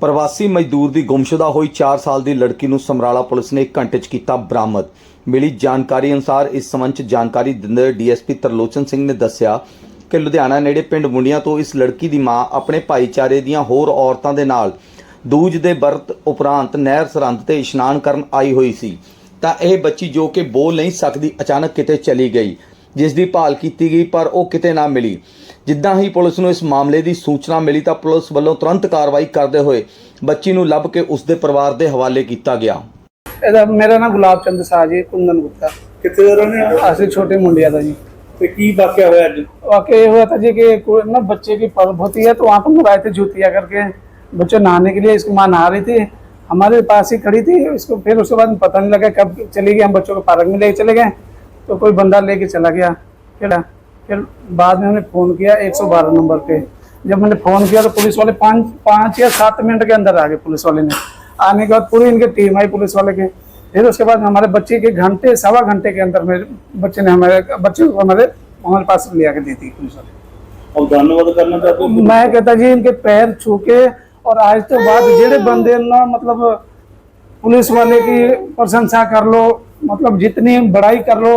ਪ੍ਰਵਾਸੀ ਮਜ਼ਦੂਰ ਦੀ ਗੁੰਮਸ਼ੁਦਾ ਹੋਈ 4 ਸਾਲ ਦੀ ਲੜਕੀ ਨੂੰ ਸਮਰਾਲਾ ਪੁਲਿਸ ਨੇ 1 ਘੰਟੇ 'ਚ ਕੀਤਾ ਬਰਾਮਦ। ਮਿਲੀ ਜਾਣਕਾਰੀ ਅਨੁਸਾਰ ਇਸ ਸੰਬੰਧ 'ਚ ਜਾਣਕਾਰੀ ਦਿੰਦੇ ਹੋਏ ਡੀਐਸਪੀ ਤਰਲੋਚਨ ਸਿੰਘ ਨੇ ਦੱਸਿਆ ਕਿ ਲੁਧਿਆਣਾ ਨੇੜੇ ਪਿੰਡ ਮੁੰਡੀਆਂ ਤੋਂ ਇਸ ਲੜਕੀ ਦੀ ਮਾਂ ਆਪਣੇ ਭਾਈਚਾਰੇ ਦੀਆਂ ਹੋਰ ਔਰਤਾਂ ਦੇ ਨਾਲ ਦੂਜ ਦੇ ਵਰਤ ਉਪਰੰਤ ਨਹਿਰ ਸਰਹੰਦ ਤੇ ਇਸ਼ਨਾਨ ਕਰਨ ਆਈ ਹੋਈ ਸੀ। ਤਾਂ ਇਹ ਬੱਚੀ ਜੋ ਕਿ ਬੋਲ ਨਹੀਂ ਸਕਦੀ ਅਚਾਨਕ ਕਿਤੇ ਚਲੀ ਗਈ। ਜਿਸ ਦੀ ਭਾਲ ਕੀਤੀ ਗਈ ਪਰ ਉਹ ਕਿਤੇ ਨਾ ਮਿਲੀ। ਜਿੱਦਾਂ ਹੀ ਪੁਲਿਸ ਨੂੰ ਇਸ ਮਾਮਲੇ ਦੀ ਸੂਚਨਾ ਮਿਲੀ ਤਾਂ ਪੁਲਿਸ ਵੱਲੋਂ ਤੁਰੰਤ ਕਾਰਵਾਈ ਕਰਦੇ ਹੋਏ ਬੱਚੀ ਨੂੰ ਲੱਭ ਕੇ ਉਸ ਦੇ ਪਰਿਵਾਰ ਦੇ ਹਵਾਲੇ ਕੀਤਾ ਗਿਆ। ਇਹਦਾ ਮੇਰਾ ਨਾਮ ਗੁਲਾਬ ਚੰਦ ਸਾਹ ਜੀ ਕੁੰਦਨ ਗੁਪਤਾ। ਕਿੱਥੇ ਦੇ ਰਹਿੰਦੇ ਅਸੀਂ ਛੋਟੇ ਮੁੰਡਿਆਂ ਦਾ ਜੀ। ਤੇ ਕੀ ਵਾਕਿਆ ਹੋਇਆ ਅੱਜ? वाकई हुआ था जी कि कोई ना बच्चे की पर्व होती है तो वहाँ पर मंगाए थे जूतिया करके बच्चे नहाने के लिए इसकी माँ नहा रही थी हमारे पास ही खड़ी थी इसको फिर उसके बाद पता नहीं लगा कब चली गई हम बच्चों को पार्क में ले चले गए तो कोई बंदा लेके चला गया फिर फिर बाद में हमने फ़ोन किया 112 नंबर पे। जब मैंने फ़ोन किया तो पुलिस वाले पाँच पाँच या सात मिनट के अंदर आ गए पुलिस वाले ने। आने के बाद पूरी इनकी टीम आई पुलिस वाले के। फिर उसके बाद हमारे बच्चे के घंटे सवा घंटे के अंदर मेरे बच्चे ने हमारे बच्चे को हमारे हमारे पास ले आके दी थी पुलिस वाले। और धन्यवाद करना चाहते मैं कहता जी इनके पैर छू के और आज तो बाद जेड़े बंदे ना मतलब पुलिस वाले की प्रशंसा कर लो मतलब जितनी बड़ाई कर लो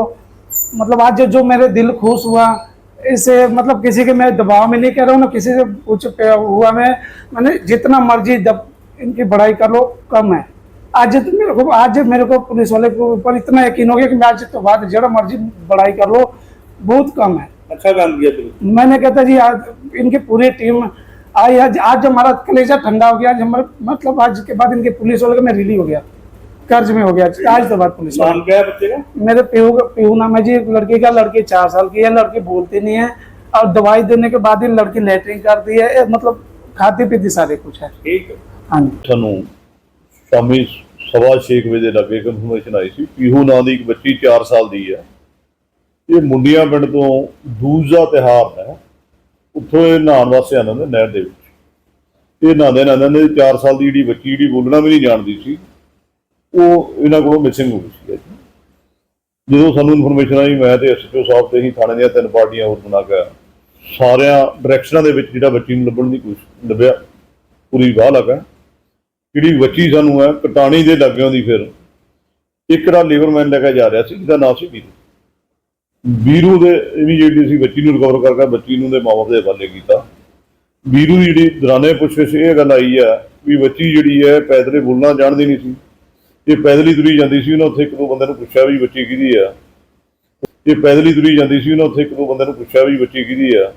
मतलब आज जो मेरे दिल खुश हुआ इससे मतलब किसी के मैं दबाव में नहीं कह रहा हूँ ना किसी से कुछ हुआ मैं मैंने जितना मर्ज़ी दब इनकी बड़ाई कर लो कम है। आज तो मेरे को आज मेरे को पुलिस वाले के ऊपर इतना यकीन हो गया कि मैं आज तो बाद जरा मर्ज़ी बड़ाई कर लो बहुत कम है। अच्छा काम किया मैंने कहता जी आज इनकी पूरी टीम आई आज आज हमारा कलेजा ठंडा हो गया आज हमारा मतलब आज के बाद इनके पुलिस वाले का मैं रिली हो गया। कर्ज में हो गया आज तो बाद पुलिस नाम वाले क्या है बच्चे का मेरे पीहू का पीहू नाम है जी एक लड़की का लड़की चार साल की है लड़की बोलती नहीं है और दवाई देने के बाद ही लड़की लेटरिन करती है ये मतलब खाती पीती सारे कुछ है ठीक है हाँ जी ਸਾਨੂੰ ਸ਼ਾਮੀ ਸਵਾ ਛੇ ਕੁ ਵਜੇ ਦੇ ਲੱਗੇ ਕਨਫਰਮੇਸ਼ਨ ਆਈ ਸੀ ਪੀਹੂ ਨਾਂ ਦੀ ਇੱਕ ਬੱਚੀ 4 ਸਾਲ ਦੀ ਹੈ ਇਹ ਮੁੰਡੀਆਂ ਪਿੰਡ ਤੋਂ ਦੂਜ ਦਾ ਤਿਹਾਰ ਹੈ ਉੱਥੋਂ ਇਹ ਨਹਾਉਣ ਵਾਸਤੇ ਆਉਂਦੇ ਨੇ ਨਹਿਰ ਦੇ ਵਿੱਚ ਇਹ ਨਹਾਉਂਦੇ ਨਹਾਉਂਦੇ ਨੇ 4 ਸਾਲ ਦੀ ਜਿਹੜੀ ਬੱਚੀ ਜਿਹੜੀ ਬੋਲਣਾ ਵੀ ਨਹੀਂ ਜਾਣਦੀ ਸੀ ਉਹ ਇਹਨਾਂ ਕੋਲੋਂ ਮਿਸਿੰਗ ਹੋ ਗਈ ਸੀ ਜਦੋਂ ਸਾਨੂੰ ਇਨਫੋਰਮੇਸ਼ਨ ਆਈ, ਮੈਂ ਤੇ ਐਸਪੀਓ ਸਾਹਿਬ ਤੇ ਹੀ ਥਾਣੇ ਦੀਆਂ ਤਿੰਨ ਪਾਰਟੀਆਂ ਹੋਰ ਬਣਾ ਕੇ ਸਾਰਿਆਂ ਡਾਇਰੈਕਸ਼ਨਾਂ ਦੇ ਵਿੱਚ ਜਿਹੜਾ ਬੱਚੀ ਨੂੰ ਲੱਭਣ ਦੀ ਕੋਸ਼ਿਸ਼ ਲੱਭਿਆ, ਪੂਰੀ ਵਾਹ ਲੱਗਾ। ਜਿਹੜੀ ਬੱਚੀ ਸਾਨੂੰ ਹੈ, ਕਟਾਣੀ ਦੇ ਲੱਗਿਆਂ ਦੀ ਫਿਰ। ਇੱਕ ਲੇਬਰਮੈਨ ਲੈ ਕੇ ਜਾ ਰਿਹਾ ਸੀ, ਜਿਹਦਾ ਨਾਮ ਸੀ ਵੀਰੂ ਵੀਰੂ ਦੇ ਇਮੀਡੀਏਟਲੀ ਸੀ ਬੱਚੀ ਨੂੰ ਰਿਕਵਰ ਕਰਕੇ ਬੱਚੀ ਨੂੰ ਦੇ ਮਾਪੇ ਦੇ ਹਵਾਲੇ ਕੀਤਾ। ਵੀਰੂ ਦੀ ਜਿਹੜੀ ਦਰਾਨੇ ਪੁੱਛਿਸ਼ ਇਹ ਗੱਲ ਆਈ ਆ ਵੀ ਬੱਚੀ ਜਿਹੜੀ ਹੈ ਪੈਦਲੇ ਬੋਲਣਾ ਜਾਣਦੀ ਨਹੀਂ ਸੀ। ਇਹ ਪੈਦਲੀ ਤੁਰੀ ਜਾਂਦੀ ਸੀ ਉਹਨਾਂ ਉੱਥੇ ਇੱਕ ਦੋ ਬੰਦੇ ਨੂੰ ਪੁੱਛਿਆ ਵੀ ਬੱਚੀ ਕਿਹਦੀ ਆ। ਇਹ ਪੈਦਲੀ ਤੁਰੀ ਜਾਂਦੀ ਸੀ ਉਹਨਾਂ ਉੱਥੇ ਇੱਕ ਦੋ ਬੰਦੇ ਨੂੰ ਪੁੱਛਿਆ ਵੀ ਬੱਚੀ ਕਿਹਦੀ ਆ।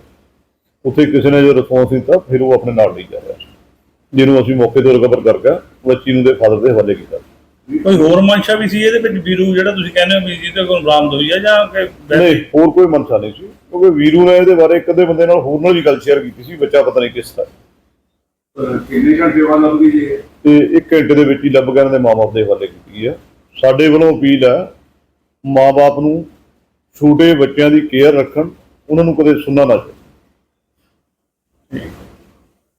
ਉੱਥੇ ਕਿਸੇ ਨੇ ਜੋ ਰਿਸਪੌਂਸ ਦਿੱਤਾ ਫਿਰ ਉਹ ਆਪਣੇ ਨਾਲ ਨਹੀਂ ਜਾ ਰਿਹਾ। ਜਿਹਨੂੰ ਅਸੀਂ ਮੌਕੇ ਤੋਂ ਰਿਕਵਰ ਕਰਕੇ ਬੱਚੀ ਨੂੰ ਦੇ ਫਾਦਰ ਦੇ ਹਵਾਲੇ ਕੀਤਾ। ਕੋਈ ਹੋਰ ਮਨਸ਼ਾ ਵੀ ਸੀ ਇਹਦੇ ਵਿੱਚ ਵੀਰੂ ਜਿਹੜਾ ਤੁਸੀਂ ਕਹਿੰਦੇ ਹੋ ਵੀ ਜਿਹਦੇ ਕੋਲ ਬਰਾਮਦ ਹੋਈ ਹੈ ਜਾਂ ਕਿ ਨਹੀਂ ਹੋਰ ਕੋਈ ਮਨਸਾ ਨਹੀਂ ਸੀ। ਕਿਉਂਕਿ ਵੀਰੂ ਨੇ ਇਹਦੇ ਬਾਰੇ ਇੱਕ ਅੱਧੇ ਬੰਦੇ ਨਾਲ ਹੋਰ ਨਾਲ ਵੀ ਗੱਲ ਸ਼ੇਅਰ ਕੀਤੀ ਸੀ ਬੱਚਾ ਪਤਾ ਨਹੀਂ ਕਿਸ ਤਰ੍ਹਾਂ। ਕਿੰਨੇ ਘੰਟੇ ਬਾਅਦ ਜੀ? ਤੇ ਇੱਕ ਘੰਟੇ ਦੇ ਵਿੱਚ ਹੀ ਲੱਭ ਕੇ ਇਹਨਾਂ ਦੇ ਮਾਪੇ ਦੇ ਹਵਾਲੇ ਕੀਤੀ ਹੈ। ਸਾਡੇ ਵੱਲੋਂ ਅਪੀਲ ਹੈ ਮਾਪੇ ਨੂੰ ਛੋਟੇ ਬੱਚਿਆਂ ਦੀ ਕੇਅਰ ਰੱਖਣ ਉਹਨਾਂ ਨੂੰ ਕਦੇ ਸੁਣਨਾ ਨਾ ਚਾਹੀਦਾ